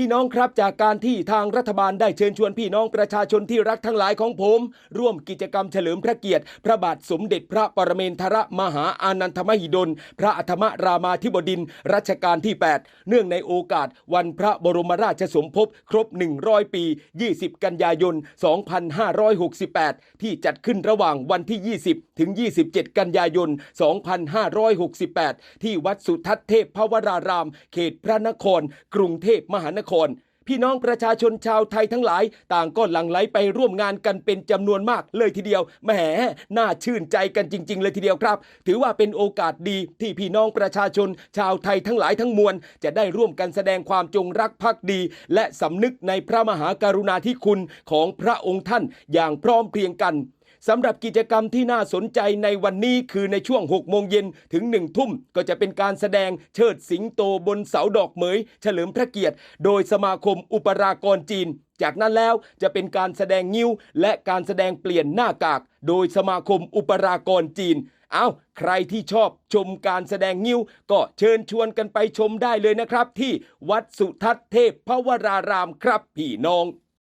พี่น้องครับจากการที่ทางรัฐบาลได้เชิญชวนพี่น้องประชาชนที่รักทั้งหลายของผม ร่วมกิจกรรมเฉลิมพระเกียรติ พระบาทสมเด็จพระปรเมนทรมหาอานันทมหิดล พระอัฐมรามาธิบดินทรรัชกาลที่ 8 เนื่องในโอกาสวันพระบรมราชสมภพครบ 100 ปี 20 กันยายน 2568 ที่จัดขึ้นระหว่างวันที่ 20 ถึง 27 กันยายน 2568 ที่วัดสุทัศน์เทพพวราราม เขตพระนคร กรุงเทพมหานครพี่น้องประชาชนชาวไทยทั้งหลาย ต่างก็หลั่งไหลไปร่วมงานกันเป็นจำนวนมากเลยทีเดียวแหมน่าชื่นใจกันจริง ๆ เลยทีเดียวครับ ถือว่าเป็นโอกาสดีที่พี่น้องประชาชน ชาวไทยทั้งหลายทั้งมวล จะได้ร่วมกันแสดงความจงรักภักดี และสำนึกในพระมหากรุณาธิคุณของพระองค์ท่านอย่างพร้อมเพรียงกัน สำหรับกิจกรรมที่น่าสนใจในวันนี้คือในช่วง 6 โมงเย็นถึง 1 ทุ่มก็จะเป็นการแสดงเชิดสิงโตบนเสาดอกเหมย เฉลิมพระเกียรติ โดยสมาคมอุปรากรจีน จากนั้นแล้วจะเป็นการแสดงงิ้ว และการแสดงเปลี่ยนหน้ากาก โดยสมาคมอุปรากรจีนเอาใครที่ชอบชมการแสดงงิ้ว ก็เชิญชวนกันไปชมได้เลยนะครับ ที่วัดสุทัศน์เทพพวรารามครับพี่น้อง